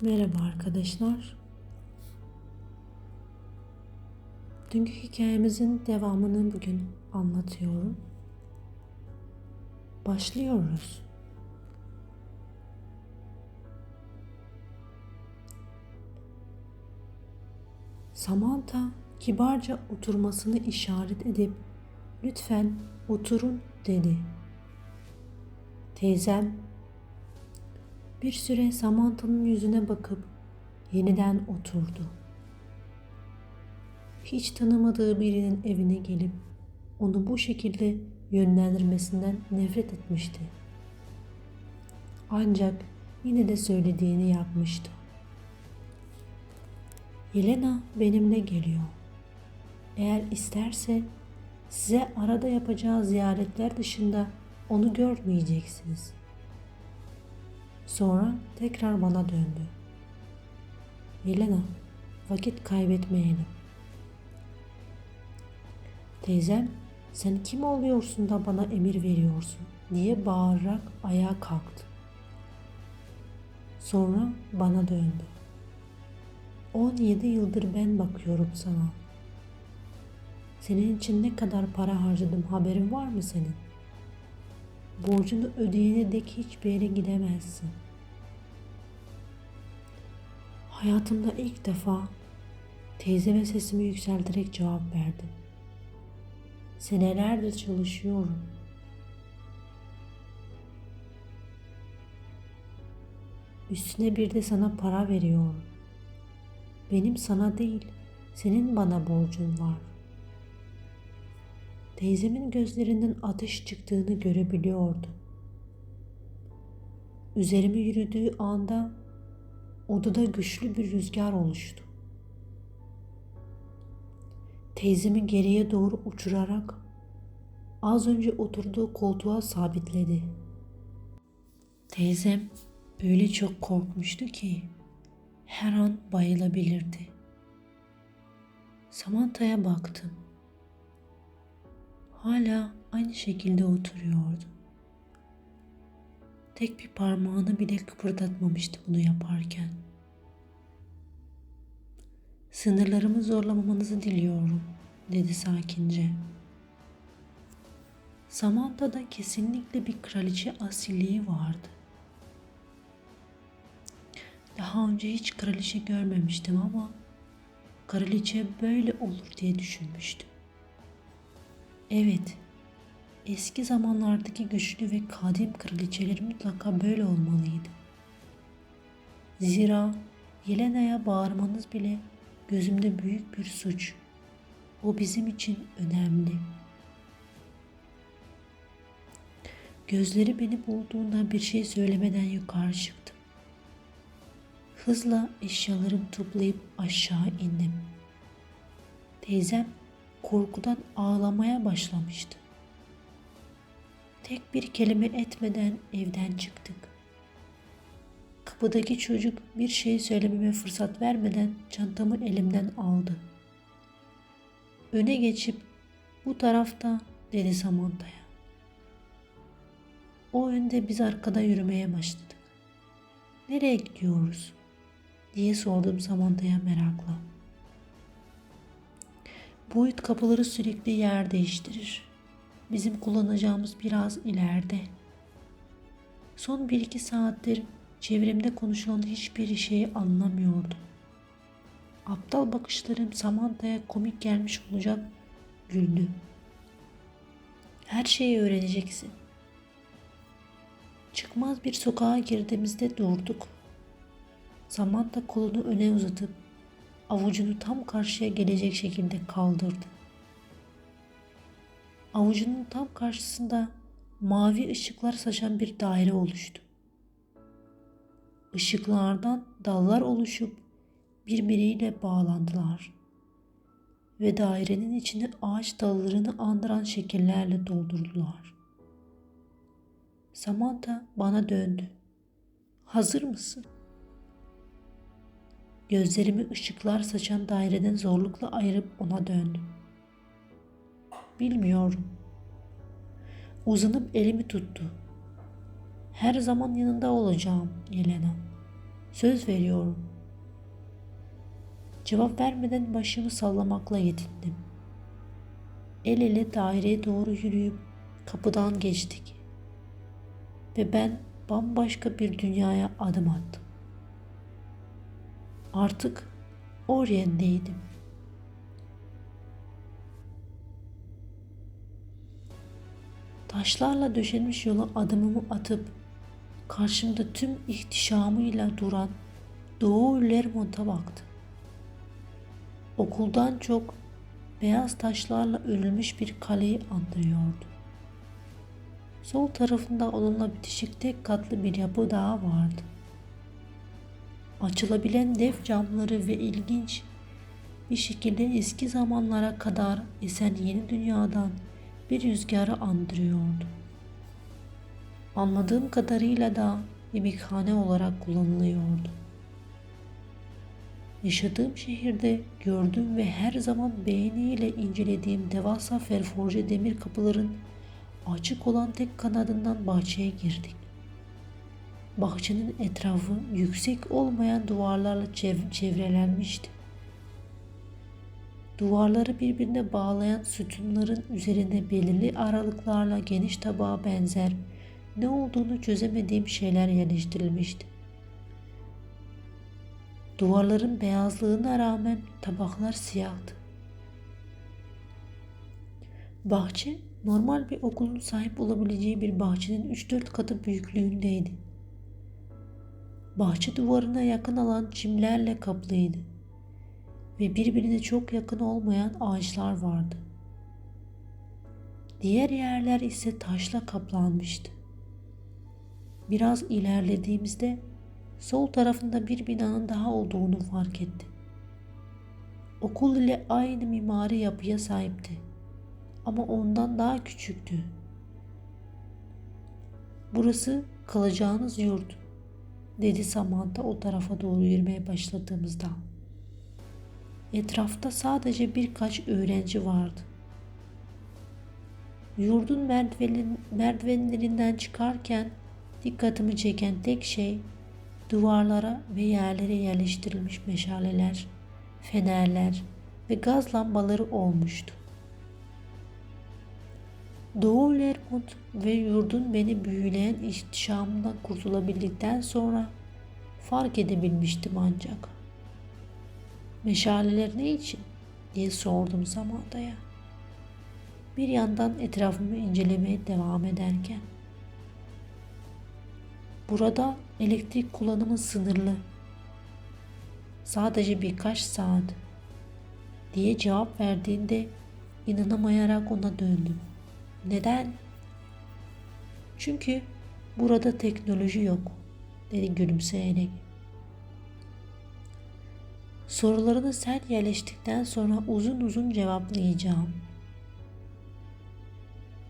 Merhaba arkadaşlar. Dünkü hikayemizin devamını bugün anlatıyorum. Başlıyoruz. Samantha kibarca oturmasını işaret edip lütfen oturun dedi. Teyzem bir süre Samantha'nın yüzüne bakıp yeniden oturdu. Hiç tanımadığı birinin evine gelip onu bu şekilde yönlendirmesinden nefret etmişti. Ancak yine de söylediğini yapmıştı. Yelena benimle geliyor. Eğer isterse size arada yapacağı ziyaretler dışında onu görmeyeceksiniz. Sonra tekrar bana döndü. Yelena, vakit kaybetmeyelim. Teyzem, sen kim oluyorsun da bana emir veriyorsun diye bağırarak ayağa kalktı. Sonra bana döndü. 17 yıldır ben bakıyorum sana. Senin için ne kadar para harcadım haberin var mı senin? Borcunu ödeyene dek hiçbir yere gidemezsin. Hayatımda ilk defa teyzeme sesimi yükselterek cevap verdim. Senelerdir çalışıyorum. Üstüne bir de sana para veriyorum. Benim sana değil, senin bana borcun var. Teyzemin gözlerinden ateş çıktığını görebiliyordu. Üzerime yürüdüğü anda odada güçlü bir rüzgar oluştu. Teyzemi geriye doğru uçurarak az önce oturduğu koltuğa sabitledi. Teyzem öyle çok korkmuştu ki her an bayılabilirdi. Samantha'ya baktım. Hala aynı şekilde oturuyordu. Tek bir parmağını bile kıpırdatmamıştı bunu yaparken. Sınırlarımı zorlamamanızı diliyorum, dedi sakince. Samantha'da kesinlikle bir kraliçe asilliği vardı. Daha önce hiç kraliçe görmemiştim ama kraliçe böyle olur diye düşünmüştüm. Evet, eski zamanlardaki güçlü ve kadim kraliçeler mutlaka böyle olmalıydı. Zira Yelena'ya bağırmanız bile gözümde büyük bir suç. O bizim için önemli. Gözleri beni bulduğunda bir şey söylemeden yukarı çıktım. Hızla eşyalarımı toplayıp aşağı indim. Teyzem korkudan ağlamaya başlamıştı. Tek bir kelime etmeden evden çıktık. Kapıdaki çocuk bir şey söylememe fırsat vermeden çantamı elimden aldı. Öne geçip bu tarafta dedi Samantha'ya. O önde biz arkada yürümeye başladık. Nereye gidiyoruz? diye sordum Samantha'ya merakla. Boyut kapıları sürekli yer değiştirir. Bizim kullanacağımız biraz ileride. Son bir iki saattir çevremde konuşulan hiçbir şeyi anlamıyordum. Aptal bakışlarım Samantha'ya komik gelmiş olacak güldü. Her şeyi öğreneceksin. Çıkmaz bir sokağa girdiğimizde durduk. Samantha kolunu öne uzatıp avucunu tam karşıya gelecek şekilde kaldırdı. Avucunun tam karşısında mavi ışıklar saçan bir daire oluştu. Işıklardan dallar oluşup birbiriyle bağlandılar ve dairenin içini ağaç dallarını andıran şekillerle doldurdular. Samantha bana döndü. Hazır mısın? Gözlerimi ışıklar saçan daireden zorlukla ayırıp ona döndüm. Bilmiyorum. Uzanıp elimi tuttu. Her zaman yanında olacağım Yelena. Söz veriyorum. Cevap vermeden başımı sallamakla yetindim. El ele daireye doğru yürüyüp kapıdan geçtik. Ve ben bambaşka bir dünyaya adım attım. Artık Orient'teydim. Taşlarla döşenmiş yola adımımı atıp karşımda tüm ihtişamıyla duran Doğu Lermont'a baktım. Okuldan çok beyaz taşlarla örülmüş bir kaleyi andırıyordu. Sol tarafında onunla bitişik tek katlı bir yapı daha vardı. Açılabilen dev camları ve ilginç bir şekilde eski zamanlara kadar esen yeni dünyadan bir rüzgarı andırıyordu. Anladığım kadarıyla da yemekhane olarak kullanılıyordu. Yaşadığım şehirde gördüğüm ve her zaman beğeniyle incelediğim devasa ferforje demir kapıların açık olan tek kanadından bahçeye girdik. Bahçenin etrafı yüksek olmayan duvarlarla çev- çevrelenmişti. Duvarları birbirine bağlayan sütunların üzerine belirli aralıklarla geniş tabağa benzer ne olduğunu çözemediğim şeyler yerleştirilmişti. Duvarların beyazlığına rağmen tabaklar siyahtı. Bahçe normal bir okulun sahip olabileceği bir bahçenin 3-4 katı büyüklüğündeydi. Bahçe duvarına yakın alan çimlerle kaplıydı ve birbirine çok yakın olmayan ağaçlar vardı. Diğer yerler ise taşla kaplanmıştı. Biraz ilerlediğimizde sol tarafında bir binanın daha olduğunu fark etti. Okul ile aynı mimari yapıya sahipti ama ondan daha küçüktü. Burası kalacağınız yurt, dedi Samantha o tarafa doğru yürümeye başladığımızda. Etrafta sadece birkaç öğrenci vardı. Yurdun merdivenin, merdivenlerinden çıkarken dikkatimi çeken tek şey duvarlara ve yerlere yerleştirilmiş meşaleler, fenerler ve gaz lambaları olmuştu. Doğu Lermont ve yurdun beni büyüleyen ihtişamından kurtulabildikten sonra fark edebilmiştim ancak. Meşaleler ne için diye sordum Samanta'ya. Bir yandan etrafımı incelemeye devam ederken. Burada elektrik kullanımı sınırlı. Sadece birkaç saat diye cevap verdiğinde inanamayarak ona döndüm. Neden? Çünkü burada teknoloji yok dedi gülümseyerek. Sorularını sen yerleştikten sonra uzun uzun cevaplayacağım.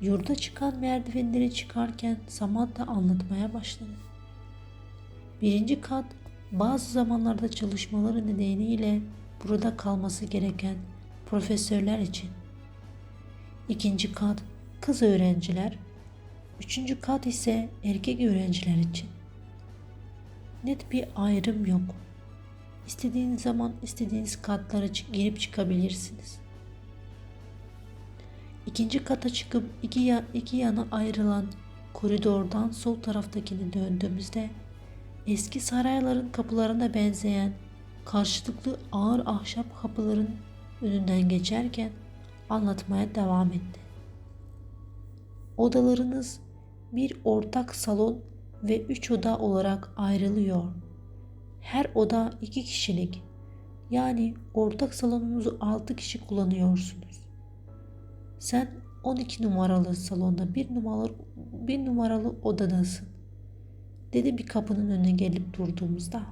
Yurda çıkan merdivenleri çıkarken Samantha anlatmaya başladı. Birinci kat bazı zamanlarda çalışmaları nedeniyle burada kalması gereken profesörler için. İkinci kat kız öğrenciler, üçüncü kat ise erkek öğrenciler için. Net bir ayrım yok. İstediğiniz zaman istediğiniz katlara girip çıkabilirsiniz. İkinci kata çıkıp iki, ya, iki yana ayrılan koridordan sol taraftakini döndüğümüzde eski sarayların kapılarına benzeyen karşılıklı ağır ahşap kapıların önünden geçerken anlatmaya devam etti. Odalarınız bir ortak salon ve üç oda olarak ayrılıyor. Her oda iki kişilik. Yani ortak salonunuzu altı kişi kullanıyorsunuz. Sen 12 numaralı salonda bir numaralı, bir numaralı odadasın. Dedi bir kapının önüne gelip durduğumuzda.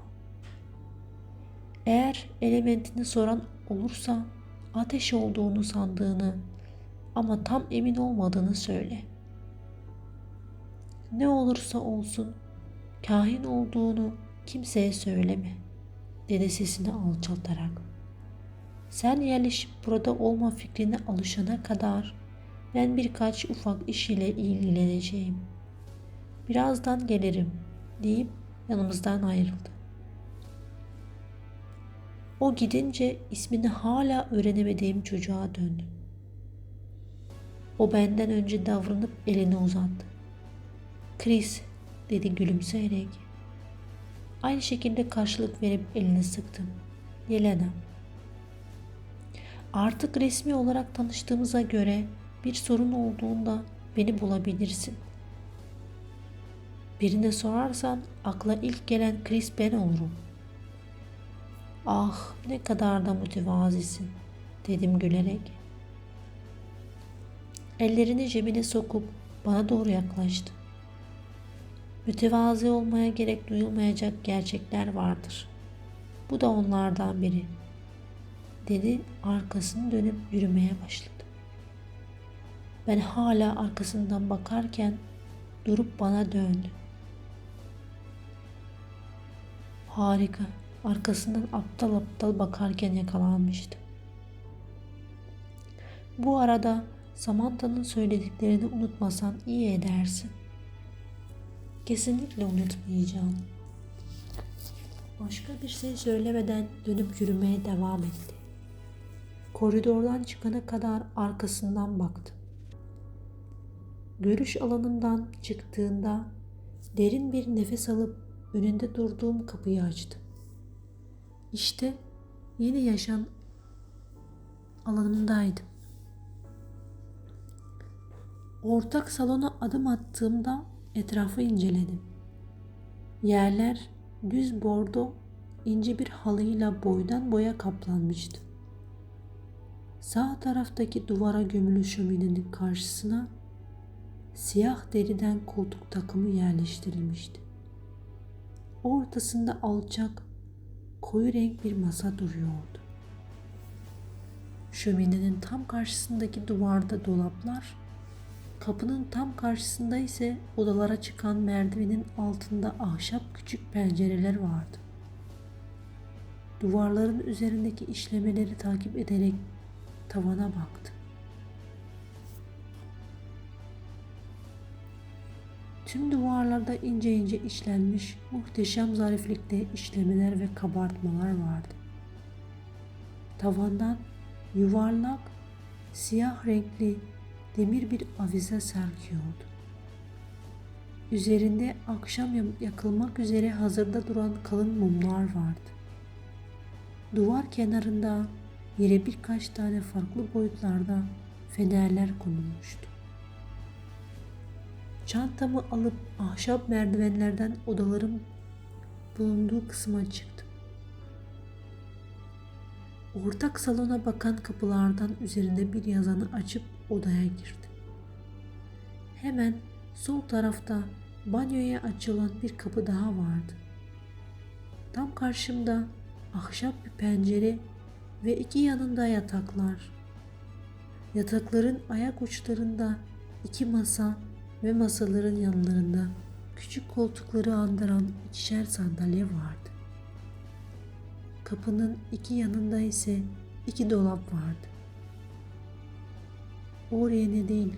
Eğer elementini soran olursa ateş olduğunu sandığını ama tam emin olmadığını söyle. Ne olursa olsun kahin olduğunu kimseye söyleme dedi sesini alçaltarak. Sen yerleşip burada olma fikrine alışana kadar ben birkaç ufak iş ile ilgileneceğim. Birazdan gelirim deyip yanımızdan ayrıldı. O gidince ismini hala öğrenemediğim çocuğa döndüm. O benden önce davranıp elini uzattı. Chris dedi gülümseyerek. Aynı şekilde karşılık verip elini sıktım. Yelena. Artık resmi olarak tanıştığımıza göre bir sorun olduğunda beni bulabilirsin. Birine sorarsan akla ilk gelen Chris ben olurum. Ah ne kadar da mütevazisin dedim gülerek. Ellerini cebine sokup bana doğru yaklaştı. Mütevazi olmaya gerek duyulmayacak gerçekler vardır. Bu da onlardan biri. Dedi arkasını dönüp yürümeye başladı. Ben hala arkasından bakarken durup bana döndü. Harika. Arkasından aptal aptal bakarken yakalanmıştı. Bu arada Samantha'nın söylediklerini unutmasan iyi edersin. Kesinlikle unutmayacağım. Başka bir şey söylemeden dönüp yürümeye devam etti. Koridordan çıkana kadar arkasından baktı. Görüş alanından çıktığında derin bir nefes alıp önünde durduğum kapıyı açtı. İşte yeni yaşam alanımdaydım. Ortak salona adım attığımda etrafı inceledim. Yerler düz bordo ince bir halıyla boydan boya kaplanmıştı. Sağ taraftaki duvara gömülü şöminenin karşısına siyah deriden koltuk takımı yerleştirilmişti. Ortasında alçak, koyu renk bir masa duruyordu. Şöminenin tam karşısındaki duvarda dolaplar, kapının tam karşısında ise odalara çıkan merdivenin altında ahşap küçük pencereler vardı. Duvarların üzerindeki işlemeleri takip ederek tavana baktı. Tüm duvarlarda ince ince işlenmiş muhteşem zariflikte işlemeler ve kabartmalar vardı. Tavandan yuvarlak, siyah renkli demir bir avize sarkıyordu. Üzerinde akşam yakılmak üzere hazırda duran kalın mumlar vardı. Duvar kenarında yere birkaç tane farklı boyutlarda fenerler konulmuştu. Çantamı alıp ahşap merdivenlerden odaların bulunduğu kısma çıktım. Ortak salona bakan kapılardan üzerinde bir yazanı açıp odaya girdim. Hemen sol tarafta banyoya açılan bir kapı daha vardı. Tam karşımda ahşap bir pencere ve iki yanında yataklar. Yatakların ayak uçlarında iki masa ve masaların yanlarında küçük koltukları andıran ikişer sandalye vardı. Kapının iki yanında ise iki dolap vardı. Oraya ne değil,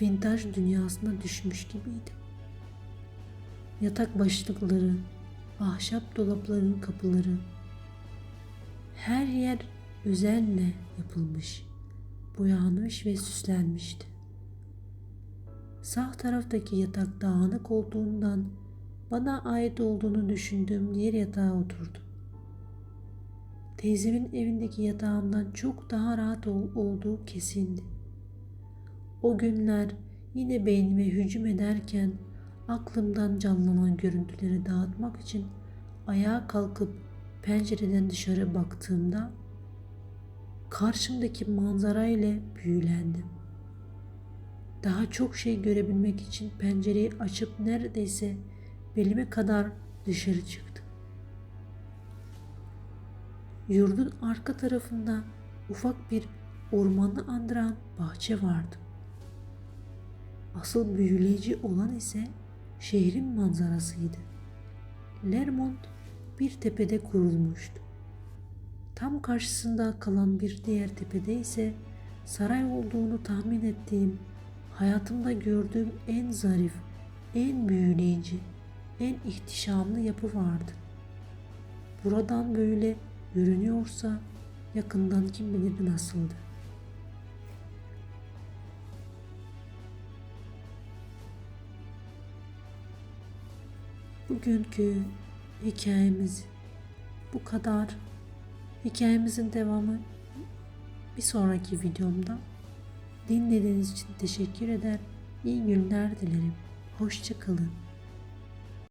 vintaj dünyasına düşmüş gibiydim. Yatak başlıkları, ahşap dolapların kapıları, her yer özenle yapılmış, boyanmış ve süslenmişti. Sağ taraftaki yatak dağınık olduğundan bana ait olduğunu düşündüğüm diğer yatağa oturdum. Teyzemin evindeki yatağımdan çok daha rahat ol- olduğu kesindi. O günler yine beynime hücum ederken aklımdan canlanan görüntüleri dağıtmak için ayağa kalkıp pencereden dışarı baktığımda karşımdaki manzara ile büyülendim. Daha çok şey görebilmek için pencereyi açıp neredeyse belime kadar dışarı çıktım. Yurdun arka tarafında ufak bir ormanı andıran bahçe vardı. Asıl büyüleyici olan ise şehrin manzarasıydı. Lermont bir tepede kurulmuştu. Tam karşısında kalan bir diğer tepede ise saray olduğunu tahmin ettiğim, hayatımda gördüğüm en zarif, en büyüleyici, en ihtişamlı yapı vardı. buradan böyle görünüyorsa yakından kim bilir nasıldı. Bugünkü hikayemiz bu kadar. Hikayemizin devamı bir sonraki videomda. Dinlediğiniz için teşekkür eder. İyi günler dilerim. Hoşçakalın.